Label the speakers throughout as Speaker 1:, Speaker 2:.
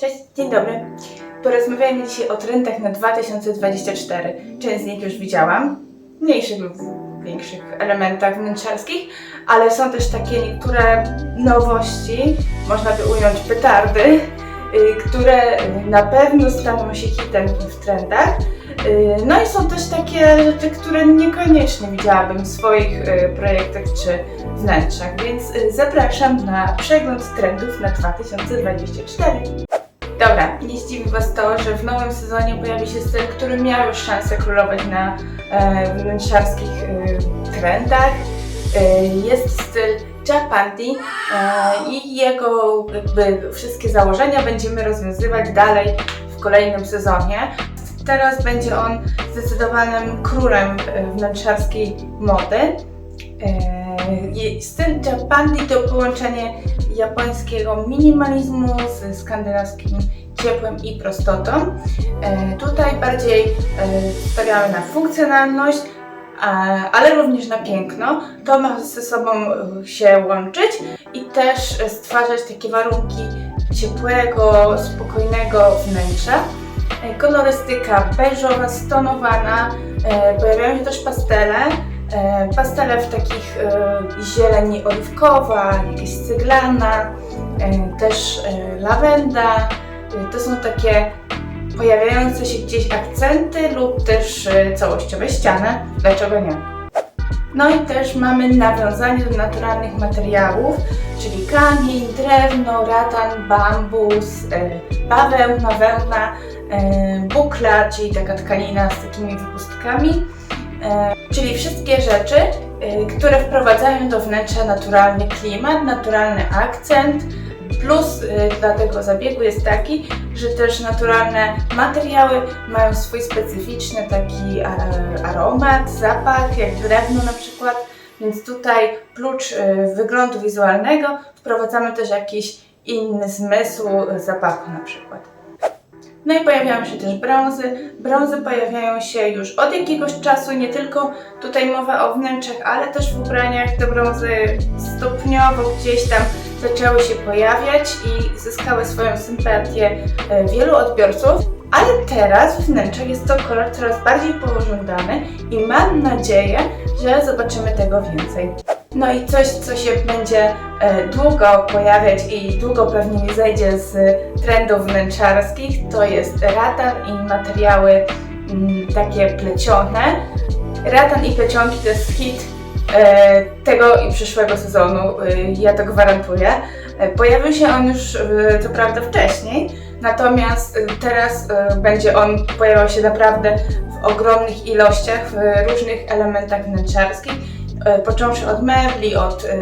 Speaker 1: Cześć, dzień dobry. Porozmawiajmy dzisiaj o trendach na 2024. Część z nich już widziałam, w mniejszych lub większych elementach wnętrzarskich, ale są też takie niektóre nowości, można by ująć petardy, y, które na pewno staną się hitem w trendach. Y, No i są też takie rzeczy, które niekoniecznie widziałabym w swoich y, projektach czy wnętrzach, więc zapraszam na przegląd trendów na 2024. Dobra, nie zdziwi Was to, że w nowym sezonie pojawi się styl, który miał już szansę królować na e, wnętrzarskich e, trendach. E, jest styl Japandi e, i jego jakby wszystkie założenia będziemy rozwiązywać dalej w kolejnym sezonie. Teraz będzie on zdecydowanym królem e, wnętrzarskiej mody. E, Styl Japandi to połączenie japońskiego minimalizmu z skandynawskim ciepłem i prostotą. E, tutaj bardziej e, stawiamy na funkcjonalność, ale również na piękno. To ma ze sobą e, się łączyć i też stwarzać takie warunki ciepłego, spokojnego wnętrza. Kolorystyka beżowa, stonowana, pojawiają się też pastele. E, Pastele w takich e, zieleni oliwkowa, jakaś ceglana, e, też lawenda. To są takie pojawiające się gdzieś akcenty lub też całościowe ściany. Dlaczego nie? No i też mamy nawiązanie do naturalnych materiałów, czyli kamień, drewno, ratan, bambus, bawełna, wełna, bukla, czyli taka tkanina z takimi wypustkami. E, czyli wszystkie rzeczy, e, które wprowadzają do wnętrza naturalny klimat, naturalny akcent. Plus e, dla tego zabiegu jest taki, że też naturalne materiały mają swój specyficzny taki aromat, zapach, jak drewno na przykład. Więc tutaj prócz wyglądu wizualnego wprowadzamy też jakiś inny zmysł zapachu na przykład. No i pojawiają się też brązy. Brązy pojawiają się już od jakiegoś czasu, nie tylko tutaj mowa o wnętrzach, ale też w ubraniach. Te brązy stopniowo gdzieś tam zaczęły się pojawiać i zyskały swoją sympatię e, wielu odbiorców. Ale teraz w wnętrzach jest to kolor coraz bardziej pożądany i mam nadzieję, że zobaczymy tego więcej. No i coś, co się będzie e, długo pojawiać i długo pewnie nie zejdzie z trendów wnętrzarskich, to jest ratan i materiały mm, takie plecione. Ratan i plecionki to jest hit e, tego i przyszłego sezonu, e, ja to gwarantuję. Pojawił się on już co prawda wcześniej, natomiast teraz będzie on pojawiał się naprawdę w ogromnych ilościach, w różnych elementach wnętrzarskich począwszy od mebli, od e,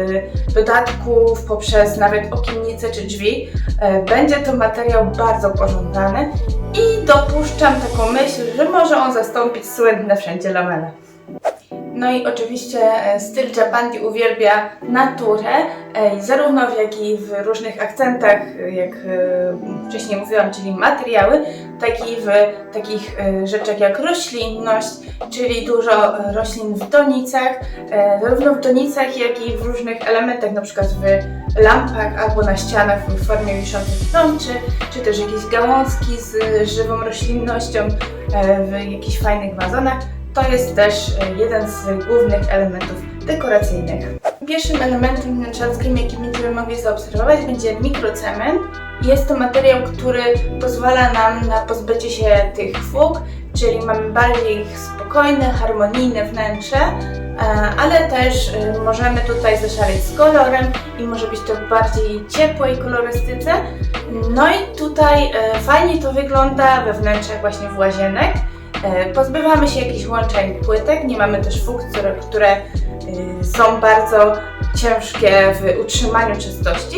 Speaker 1: dodatków, poprzez nawet okiennice czy drzwi. E, Będzie to materiał bardzo pożądany i dopuszczam taką myśl, że może on zastąpić słynne wszędzie lamele. No i oczywiście e, styl Japandi uwielbia naturę, e, zarówno jak i w różnych akcentach, e, jak wcześniej mówiłam, czyli materiały, tak i w takich rzeczach jak roślinność, czyli dużo roślin w donicach, zarówno w donicach, jak i w różnych elementach, na przykład w lampach albo na ścianach w formie wiszących prączy, czy też jakieś gałązki z żywą roślinnością w jakichś fajnych wazonach. To jest też e, jeden z głównych elementów dekoracyjnych. Pierwszym elementem wnętrzarskim, jaki będziemy mogli zaobserwować, będzie mikrocement. Jest to materiał, który pozwala nam na pozbycie się tych fug, czyli mamy bardziej spokojne, harmonijne wnętrze, e, ale też e, możemy tutaj zaszaleć z kolorem i może być to w bardziej ciepłej kolorystyce. No i tutaj e, fajnie to wygląda we wnętrzach właśnie w łazienek. E, Pozbywamy się jakichś łączeń płytek, nie mamy też fug, które, które są bardzo ciężkie w utrzymaniu czystości.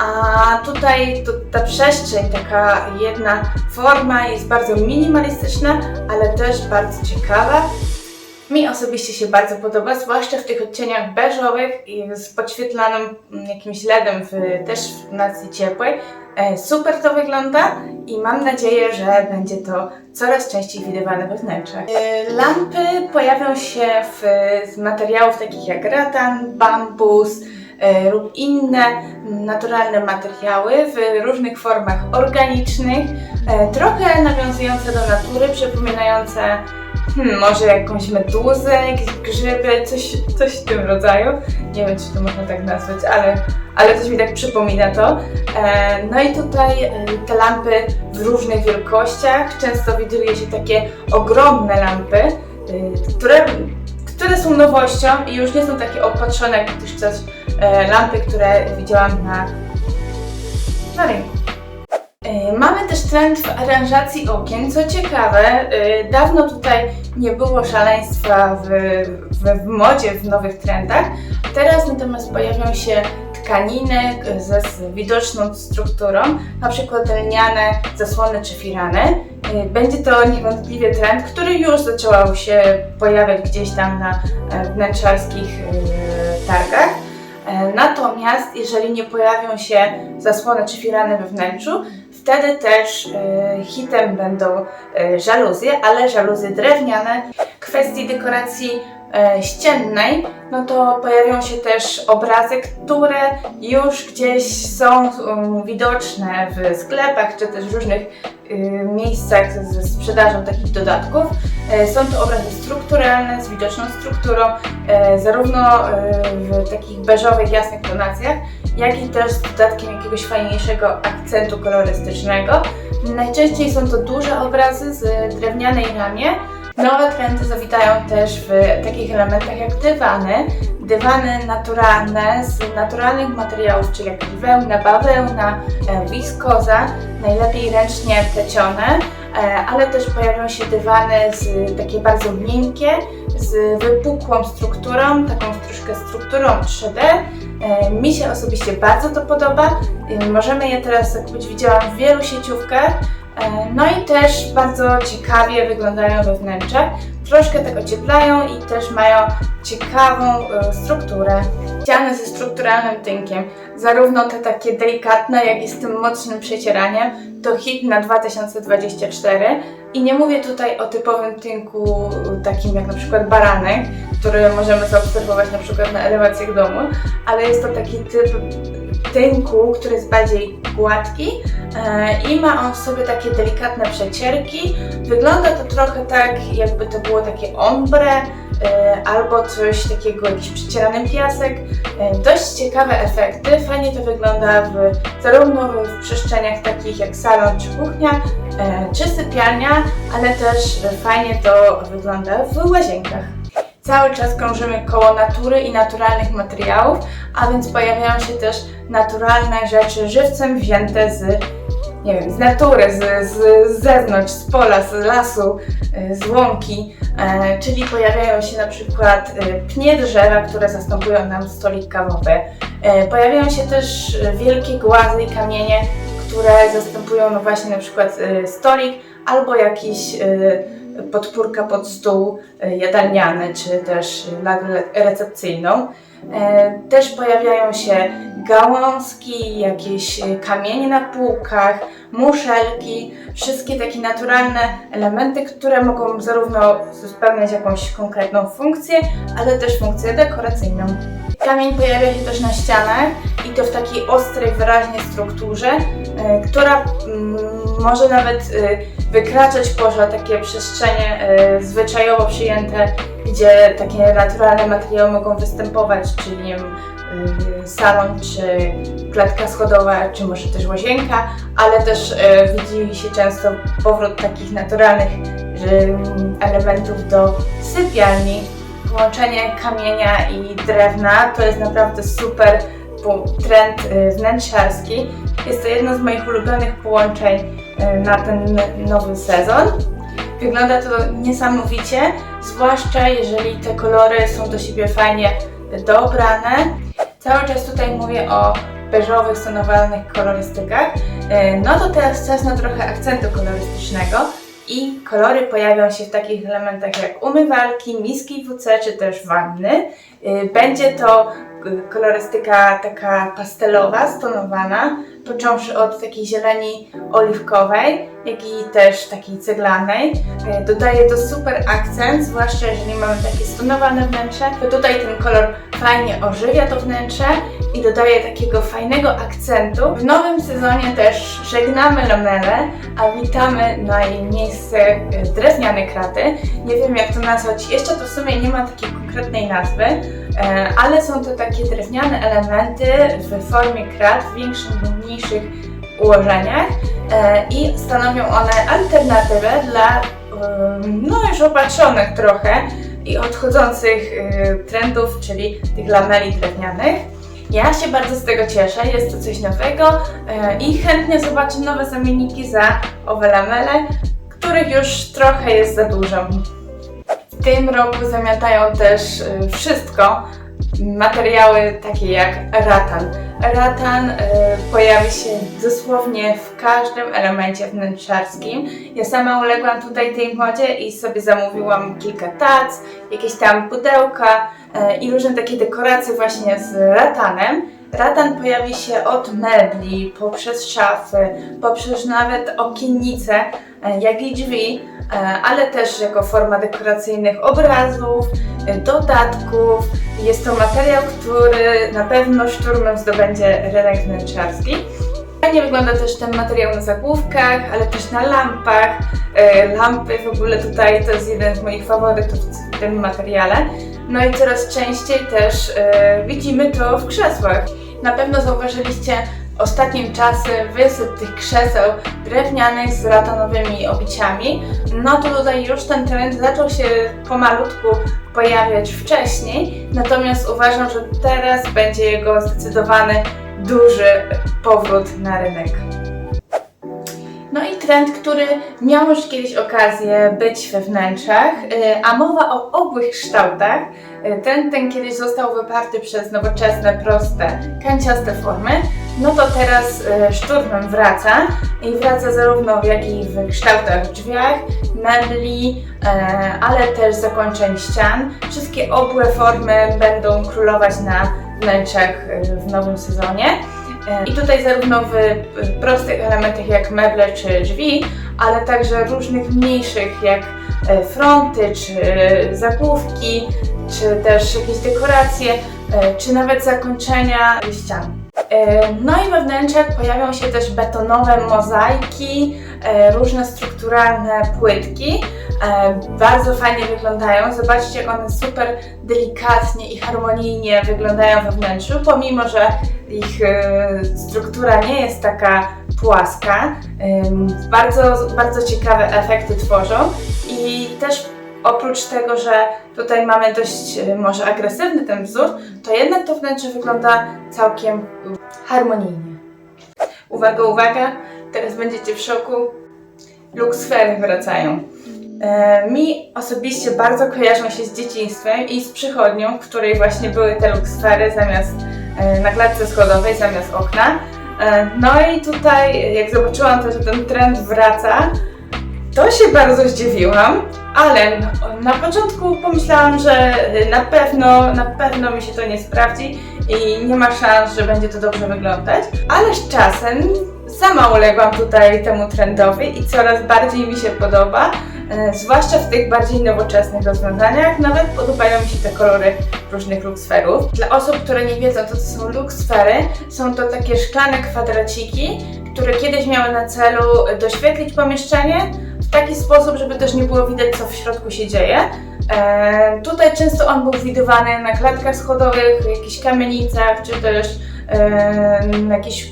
Speaker 1: A tutaj to, ta przestrzeń, taka jedna forma jest bardzo minimalistyczna, ale też bardzo ciekawa. Mi osobiście się bardzo podoba, zwłaszcza w tych odcieniach beżowych i z podświetlanym mm, jakimś LEDem w, też w nocy ciepłej. E, Super to wygląda i mam nadzieję, że będzie to coraz częściej widywane we wnętrzach. E, Lampy pojawią się w, z materiałów takich jak ratan, bambus, e, lub inne naturalne materiały w różnych formach organicznych, trochę nawiązujące do natury, przypominające hmm, może jakąś meduzę, jakieś grzyby, coś, coś w tym rodzaju. Nie wiem, czy to można tak nazwać, ale, ale coś mi tak przypomina to. E, No i tutaj e, te lampy w różnych wielkościach. Często widuje się takie ogromne lampy, e, które, które są nowością i już nie są takie opatrzone jak dotychczas e, lampy, które widziałam na, na rynku. E, Mamy też trend w aranżacji okien. Co ciekawe, e, dawno tutaj nie było szaleństwa w, w, w modzie, w nowych trendach. Teraz natomiast pojawią się tkaniny ze z widoczną strukturą, na przykład lniane zasłony czy firany. E, Będzie to niewątpliwie trend, który już zaczął się pojawiać gdzieś tam na e, wnętrzarskich e, targach. E, Natomiast jeżeli nie pojawią się zasłony czy firany we wnętrzu, wtedy też e, hitem będą e, żaluzje, ale żaluzje drewniane. W kwestii dekoracji ściennej, no to pojawią się też obrazy, które już gdzieś są um, widoczne w sklepach czy też w różnych y, miejscach ze sprzedażą takich dodatków. E, Są to obrazy strukturalne z widoczną strukturą, e, zarówno e, w takich beżowych, jasnych tonacjach, jak i też z dodatkiem jakiegoś fajniejszego akcentu kolorystycznego. Najczęściej są to duże obrazy z drewnianej ramie. Nowe trendy zawitają też w takich elementach jak dywany. Dywany naturalne z naturalnych materiałów, czyli jak wełna, bawełna, e, wiskoza, najlepiej ręcznie plecione, e, ale też pojawią się dywany z takie bardzo miękkie, z wypukłą strukturą, taką troszkę strukturą 3D. E, Mi się osobiście bardzo to podoba. Możemy je teraz zakupić, widziałam w wielu sieciówkach. E, No i też bardzo ciekawie wyglądają we wnętrzach. Troszkę tak ocieplają i też mają ciekawą e, strukturę. Ściany ze strukturalnym tynkiem, zarówno te takie delikatne, jak i z tym mocnym przecieraniem, to hit na 2024. I nie mówię tutaj o typowym tynku takim jak na przykład baranek, który możemy zaobserwować na przykład na elewacjach domu, ale jest to taki typ tynku, który jest bardziej gładki e, i ma on w sobie takie delikatne przecierki. Wygląda to trochę tak, jakby to było takie ombre e, albo coś takiego, jakiś przecierany piasek. E, dość ciekawe efekty, fajnie to wygląda w, zarówno w, przestrzeniach takich jak salon czy kuchnia, e, czy sypialnia, ale też fajnie to wygląda w łazienkach. Cały czas krążymy koło natury i naturalnych materiałów, a więc pojawiają się też naturalne rzeczy żywcem wzięte z, nie wiem, z natury, z, z, zewnątrz, z pola, z lasu, y, z łąki, e, czyli pojawiają się na przykład y, pnie drzewa, które zastępują nam stolik kawowy. E, Pojawiają się też wielkie głazy i kamienie, które zastępują no właśnie na przykład stolik albo jakiś podpórka pod stół y, jadalniany, czy też lagę recepcyjną. E, Też pojawiają się gałązki, jakieś y, kamienie na półkach, muszelki, wszystkie takie naturalne elementy, które mogą zarówno spełniać jakąś konkretną funkcję, ale też funkcję dekoracyjną. Kamień pojawia się też na ścianach i to w takiej ostrej, wyraźnej strukturze, e, która mm, może nawet e, wykraczać poza takie przestrzenie e, zwyczajowo przyjęte, gdzie takie naturalne materiały mogą występować, czyli nie wiem, e, salon, czy klatka schodowa, czy może też łazienka, ale też widzi się często powrót takich naturalnych em, elementów do sypialni. Połączenie kamienia i drewna to jest naprawdę super trend wnętrzarski. Jest to jedno z moich ulubionych połączeń na ten nowy sezon. Wygląda to niesamowicie, zwłaszcza jeżeli te kolory są do siebie fajnie dobrane. Cały czas tutaj mówię o beżowych, sonowalnych kolorystykach. E, No to teraz czas na trochę akcentu kolorystycznego i kolory pojawią się w takich elementach jak umywalki, miski WC czy też wanny. Y, Będzie to y, kolorystyka taka pastelowa, stonowana, począwszy od takiej zieleni oliwkowej, jak i też takiej ceglanej. Y, Dodaje to super akcent, zwłaszcza jeżeli mamy takie stonowane wnętrze, to tutaj ten kolor fajnie ożywia to wnętrze i dodaje takiego fajnego akcentu. W nowym sezonie też żegnamy lamelę, a witamy na jej miejsce drewniane kraty. Nie wiem jak to nazwać, jeszcze to w sumie nie ma takiej konkretnej nazwy, e, ale są to takie drewniane elementy w formie krat w większych lub mniejszych ułożeniach e, i stanowią one alternatywę dla no już opatrzonych trochę i odchodzących y, trendów, czyli tych lameli drewnianych. Ja się bardzo z tego cieszę, jest to coś nowego e, i chętnie zobaczę nowe zamienniki za owe lamele, których już trochę jest za dużo. W tym roku zamiatają też y, wszystko materiały takie jak ratan. Ratan y, pojawi się dosłownie w każdym elemencie wnętrzarskim. Ja sama uległam tutaj tej modzie i sobie zamówiłam kilka tac, jakieś tam pudełka y, i różne takie dekoracje właśnie z ratanem. Ratan pojawi się od mebli, poprzez szafy, poprzez nawet okiennice, e, jak i drzwi, e, ale też jako forma dekoracyjnych obrazów, e, dodatków. Jest to materiał, który na pewno szturmem zdobędzie rynek wnętrzarski. Fajnie wygląda też ten materiał na zagłówkach, ale też na lampach. Lampy w ogóle tutaj to jest jeden z moich faworytów w tym materiale. No i coraz częściej też widzimy to w krzesłach. Na pewno zauważyliście ostatnim czasem wysyp tych krzeseł drewnianych z ratanowymi obiciami. No to tutaj już ten trend zaczął się pomalutku pojawiać wcześniej, natomiast uważam, że teraz będzie jego zdecydowany duży powrót na rynek. No i trend, który miał już kiedyś okazję być we wnętrzach, y, a mowa o obłych kształtach. Y, Trend ten kiedyś został wyparty przez nowoczesne, proste, kanciaste formy. No to teraz y, szturmem wraca i wraca zarówno w jak i w kształtach w drzwiach, mebli, ale też zakończeń ścian. Wszystkie obłe formy będą królować na wnętrzach w nowym sezonie. E, I tutaj zarówno w prostych elementach jak meble czy drzwi, ale także różnych mniejszych jak e, fronty, czy zagłówki, czy też jakieś dekoracje, e, czy nawet zakończenia ścian. E, No i we wnętrzach pojawią się też betonowe mozaiki, e, różne strukturalne płytki. E, Bardzo fajnie wyglądają. Zobaczcie, jak one super delikatnie i harmonijnie wyglądają we wnętrzu, pomimo że ich e, struktura nie jest taka płaska. Bardzo, bardzo ciekawe efekty tworzą i też oprócz tego, że tutaj mamy dość e, może agresywny ten wzór, to jednak to wnętrze wygląda całkiem harmonijnie. Uwaga, uwaga, teraz będziecie w szoku. Luxfery wracają. E, mi osobiście bardzo kojarzą się z dzieciństwem i z przychodnią, w której właśnie były te luksfery zamiast e, na klatce schodowej, zamiast okna. E, no i tutaj, jak zobaczyłam to, że ten trend wraca, to się bardzo zdziwiłam, ale na początku pomyślałam, że na pewno, na pewno mi się to nie sprawdzi i nie ma szans, że będzie to dobrze wyglądać, ale z czasem sama uległam tutaj temu trendowi i coraz bardziej mi się podoba, zwłaszcza w tych bardziej nowoczesnych rozwiązaniach. Nawet podobają mi się te kolory różnych luksferów. Dla osób, które nie wiedzą, to co są luksfery, są to takie szklane kwadraciki, które kiedyś miały na celu doświetlić pomieszczenie w taki sposób, żeby też nie było widać, co w środku się dzieje. E, tutaj często on był widywany na klatkach schodowych, jakichś kamienicach, czy też e, na jakichś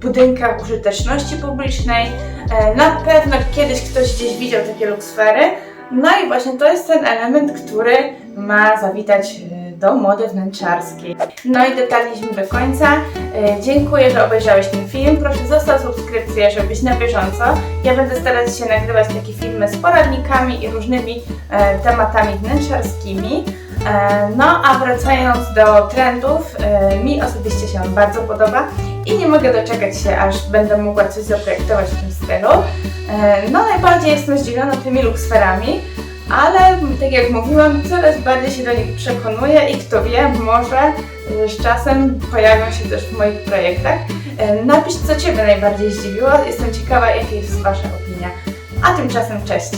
Speaker 1: budynkach użyteczności publicznej. E, na pewno kiedyś ktoś gdzieś widział takie luksfery. No i właśnie to jest ten element, który ma zawitać e, do mody wnętrzarskiej. No i dotarliśmy do końca. E, Dziękuję, że obejrzałeś ten film. Proszę zostaw subskrypcję, żeby być na bieżąco. Ja będę starać się nagrywać takie filmy z poradnikami i różnymi tematami wnętrzarskimi. E, no a wracając do trendów, e, mi osobiście się on bardzo podoba i nie mogę doczekać się, aż będę mogła coś zaprojektować w tym stylu. E, no najbardziej jestem zdziwiona tymi luksferami, ale tak jak mówiłam, coraz bardziej się do nich przekonuję i kto wie, może z czasem pojawią się też w moich projektach. Napisz, co Ciebie najbardziej zdziwiło. Jestem ciekawa, jaka jest Wasza opinia. A tymczasem cześć!